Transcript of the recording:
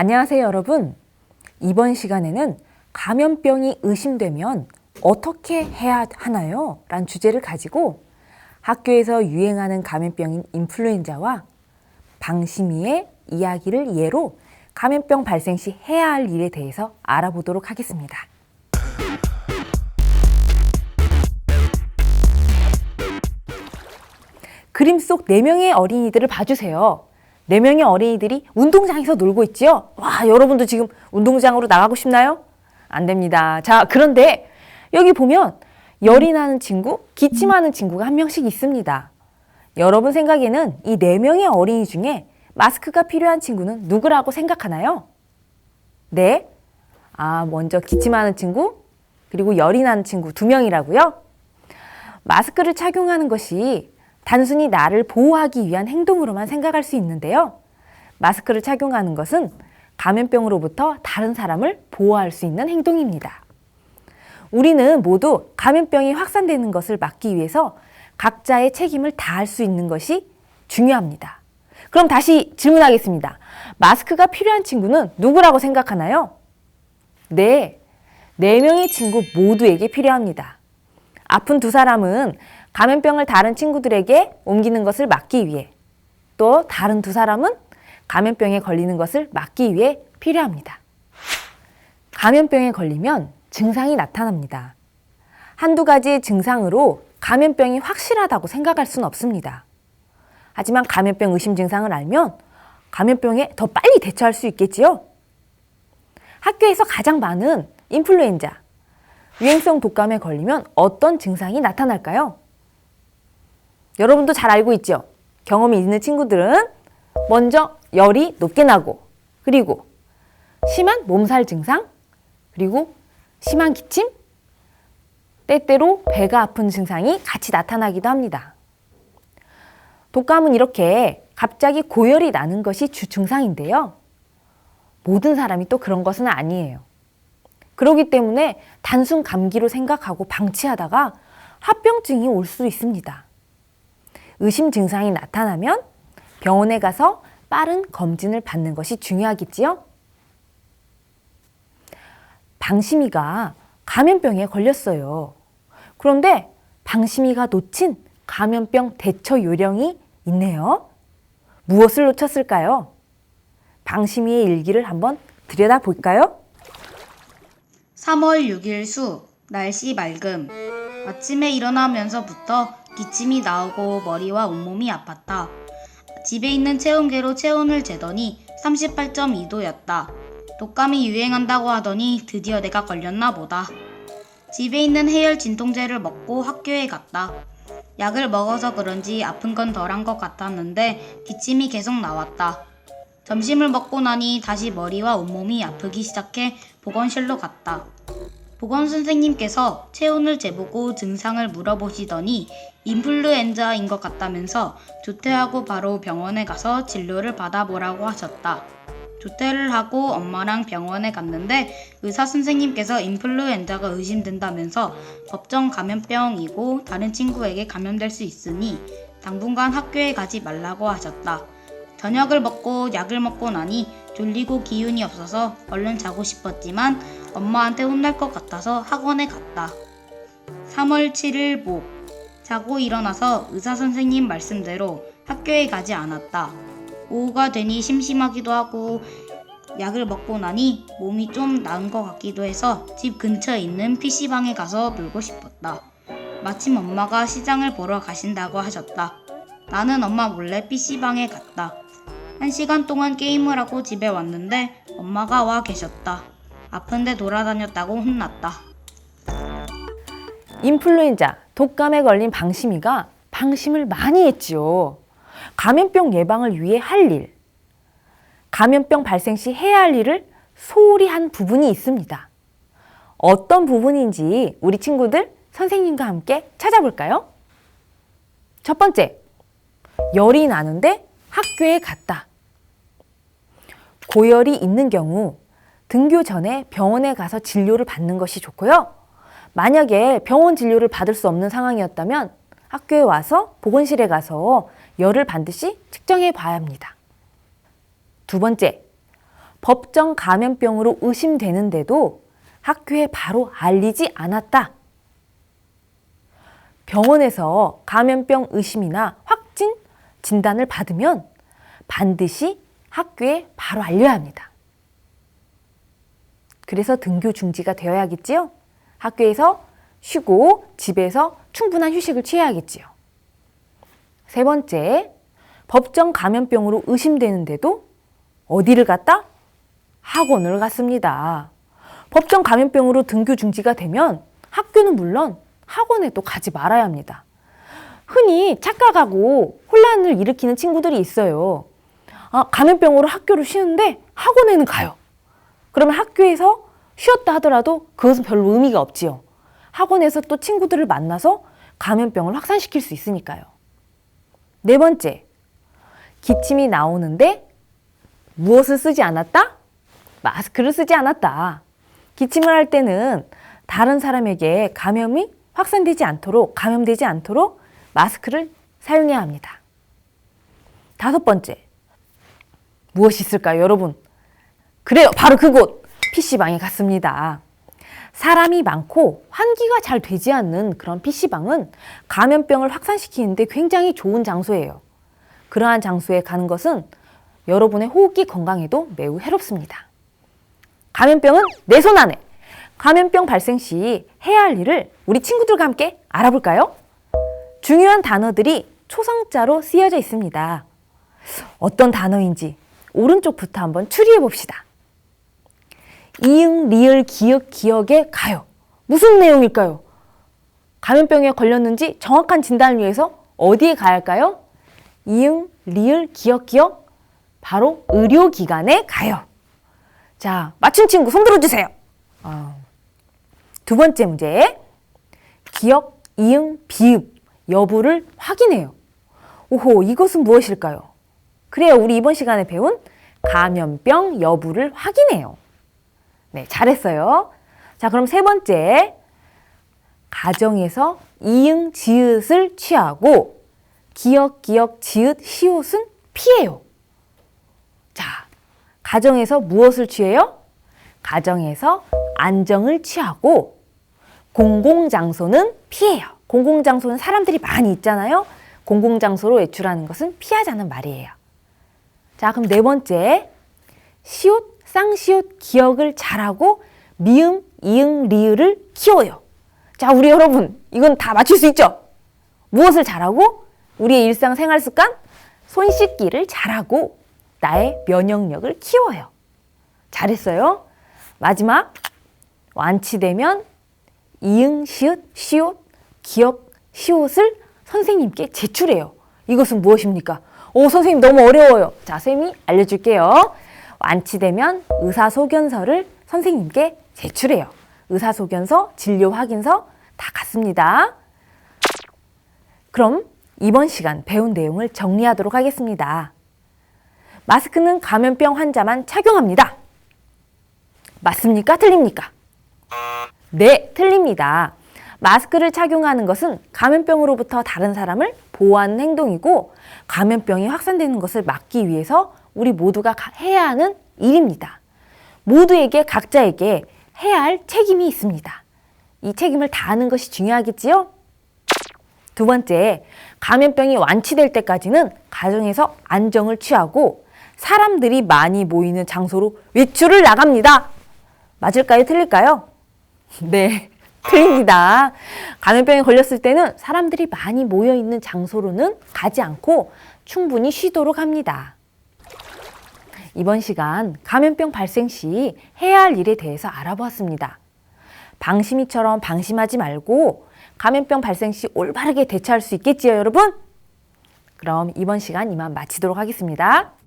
안녕하세요, 여러분. 이번 시간에는 감염병이 의심되면 어떻게 해야 하나요? 란 주제를 가지고 학교에서 유행하는 감염병인 인플루엔자와 방심이의 이야기를 예로 감염병 발생 시 해야 할 일에 대해서 알아보도록 하겠습니다. 그림 속 네명의 어린이들을 봐주세요. 네 명의 어린이들이 운동장에서 놀고 있지요? 와, 여러분도 지금 운동장으로 나가고 싶나요? 안 됩니다. 자, 그런데 여기 보면 열이 나는 친구, 기침하는 친구가 한 명씩 있습니다. 여러분 생각에는 이 네 명의 어린이 중에 마스크가 필요한 친구는 누구라고 생각하나요? 네. 아, 먼저 기침하는 친구, 그리고 열이 나는 친구 두 명이라고요? 마스크를 착용하는 것이 단순히 나를 보호하기 위한 행동으로만 생각할 수 있는데요. 마스크를 착용하는 것은 감염병으로부터 다른 사람을 보호할 수 있는 행동입니다. 우리는 모두 감염병이 확산되는 것을 막기 위해서 각자의 책임을 다할 수 있는 것이 중요합니다. 그럼 다시 질문하겠습니다. 마스크가 필요한 친구는 누구라고 생각하나요? 네, 네 명의 친구 모두에게 필요합니다. 아픈 두 사람은 감염병을 다른 친구들에게 옮기는 것을 막기 위해 또 다른 두 사람은 감염병에 걸리는 것을 막기 위해 필요합니다. 감염병에 걸리면 증상이 나타납니다. 한두 가지의 증상으로 감염병이 확실하다고 생각할 수는 없습니다. 하지만 감염병 의심 증상을 알면 감염병에 더 빨리 대처할 수 있겠지요? 학교에서 가장 많은 인플루엔자, 유행성 독감에 걸리면 어떤 증상이 나타날까요? 여러분도 잘 알고 있죠? 경험이 있는 친구들은 먼저 열이 높게 나고, 그리고 심한 몸살 증상, 그리고 심한 기침, 때때로 배가 아픈 증상이 같이 나타나기도 합니다. 독감은 이렇게 갑자기 고열이 나는 것이 주 증상인데요. 모든 사람이 또 그런 것은 아니에요. 그렇기 때문에 단순 감기로 생각하고 방치하다가 합병증이 올 수 있습니다. 의심 증상이 나타나면 병원에 가서 빠른 검진을 받는 것이 중요하겠지요? 방심이가 감염병에 걸렸어요. 그런데 방심이가 놓친 감염병 대처 요령이 있네요. 무엇을 놓쳤을까요? 방심이의 일기를 한번 들여다 볼까요? 3월 6일 수 날씨 맑음 아침에 일어나면서부터 기침이 나오고 머리와 온몸이 아팠다. 집에 있는 체온계로 체온을 재더니 38.2도였다. 독감이 유행한다고 하더니 드디어 내가 걸렸나 보다. 집에 있는 해열 진통제를 먹고 학교에 갔다. 약을 먹어서 그런지 아픈 건 덜한 것 같았는데 기침이 계속 나왔다. 점심을 먹고 나니 다시 머리와 온몸이 아프기 시작해 보건실로 갔다. 보건 선생님께서 체온을 재보고 증상을 물어보시더니 인플루엔자인 것 같다면서 조퇴하고 바로 병원에 가서 진료를 받아보라고 하셨다. 조퇴를 하고 엄마랑 병원에 갔는데 의사 선생님께서 인플루엔자가 의심된다면서 법정 감염병이고 다른 친구에게 감염될 수 있으니 당분간 학교에 가지 말라고 하셨다. 저녁을 먹고 약을 먹고 나니 졸리고 기운이 없어서 얼른 자고 싶었지만 엄마한테 혼날 것 같아서 학원에 갔다. 3월 7일 목. 자고 일어나서 의사 선생님 말씀대로 학교에 가지 않았다. 오후가 되니 심심하기도 하고 약을 먹고 나니 몸이 좀 나은 것 같기도 해서 집 근처에 있는 PC방에 가서 놀고 싶었다. 마침 엄마가 시장을 보러 가신다고 하셨다. 나는 엄마 몰래 PC방에 갔다. 한 시간 동안 게임을 하고 집에 왔는데 엄마가 와 계셨다. 아픈데 돌아다녔다고 혼났다. 인플루엔자, 독감에 걸린 방심이가 방심을 많이 했지요. 감염병 예방을 위해 할 일, 감염병 발생 시 해야 할 일을 소홀히 한 부분이 있습니다. 어떤 부분인지 우리 친구들 선생님과 함께 찾아볼까요? 첫 번째, 열이 나는데 학교에 갔다. 고열이 있는 경우 등교 전에 병원에 가서 진료를 받는 것이 좋고요. 만약에 병원 진료를 받을 수 없는 상황이었다면 학교에 와서 보건실에 가서 열을 반드시 측정해 봐야 합니다. 두 번째, 법정 감염병으로 의심되는데도 학교에 바로 알리지 않았다. 병원에서 감염병 의심이나 확진 진단을 받으면 반드시 학교에 바로 알려야 합니다. 그래서 등교 중지가 되어야겠지요? 학교에서 쉬고 집에서 충분한 휴식을 취해야겠지요. 세 번째, 법정 감염병으로 의심되는데도 어디를 갔다? 학원을 갔습니다. 법정 감염병으로 등교 중지가 되면 학교는 물론 학원에도 가지 말아야 합니다. 흔히 착각하고 혼란을 일으키는 친구들이 있어요. 아, 감염병으로 학교를 쉬는데 학원에는 가요. 그러면 학교에서 쉬었다 하더라도 그것은 별로 의미가 없지요. 학원에서 또 친구들을 만나서 감염병을 확산시킬 수 있으니까요. 네 번째, 기침이 나오는데 무엇을 쓰지 않았다? 마스크를 쓰지 않았다. 기침을 할 때는 다른 사람에게 감염이 확산되지 않도록, 감염되지 않도록 마스크를 사용해야 합니다. 다섯 번째, 무엇이 있을까요, 여러분? 그래요, 바로 그곳! PC방에 갔습니다. 사람이 많고 환기가 잘 되지 않는 그런 PC방은 감염병을 확산시키는데 굉장히 좋은 장소예요. 그러한 장소에 가는 것은 여러분의 호흡기 건강에도 매우 해롭습니다. 감염병은 내 손 안에. 감염병 발생 시 해야 할 일을 우리 친구들과 함께 알아볼까요? 중요한 단어들이 초성자로 쓰여져 있습니다. 어떤 단어인지 오른쪽부터 한번 추리해 봅시다. 이응, 리을, 기역, 기억에 가요. 무슨 내용일까요? 감염병에 걸렸는지 정확한 진단을 위해서 어디에 가야 할까요? 이응, 리을, 기억, 기억. 바로 의료기관에 가요. 자, 맞춘 친구 손 들어주세요. 아, 두 번째 문제. 기억, 이응, 비읍, 여부를 확인해요. 오호, 이것은 무엇일까요? 그래요. 우리 이번 시간에 배운 감염병 여부를 확인해요. 네, 잘했어요. 자, 그럼 세 번째. 가정에서 이응, 지읒을 취하고 기억, 기억, 지읒, 시옷은 피해요. 자, 가정에서 무엇을 취해요? 가정에서 안정을 취하고 공공장소는 피해요. 공공장소는 사람들이 많이 있잖아요. 공공장소로 외출하는 것은 피하자는 말이에요. 자, 그럼 네 번째. 시옷, 쌍시옷 기억을 잘하고 미음, 이응, 리을을 키워요. 자, 우리 여러분, 이건 다 맞출 수 있죠? 무엇을 잘하고? 우리의 일상 생활 습관? 손 씻기를 잘하고 나의 면역력을 키워요. 잘했어요. 마지막, 완치되면 이응, 시읒, 시옷, 기억, 시옷을 선생님께 제출해요. 이것은 무엇입니까? 오, 선생님 너무 어려워요. 자, 쌤이 알려줄게요. 완치되면 의사소견서를 선생님께 제출해요. 의사소견서, 진료 확인서 다 같습니다. 그럼 이번 시간 배운 내용을 정리하도록 하겠습니다. 마스크는 감염병 환자만 착용합니다. 맞습니까? 틀립니까? 네, 틀립니다. 마스크를 착용하는 것은 감염병으로부터 다른 사람을 보호하는 행동이고 감염병이 확산되는 것을 막기 위해서 우리 모두가 가- 해야 하는 일입니다. 모두에게 각자에게 해야 할 책임이 있습니다. 이 책임을 다하는 것이 중요하겠지요? 두 번째, 감염병이 완치될 때까지는 가정에서 안정을 취하고 사람들이 많이 모이는 장소로 외출을 나갑니다. 맞을까요? 틀릴까요? 네, 틀립니다. 감염병에 걸렸을 때는 사람들이 많이 모여 있는 장소로는 가지 않고 충분히 쉬도록 합니다. 이번 시간 감염병 발생 시 해야 할 일에 대해서 알아보았습니다. 방심이처럼 방심하지 말고 감염병 발생 시 올바르게 대처할 수 있겠지요, 여러분? 그럼 이번 시간 이만 마치도록 하겠습니다.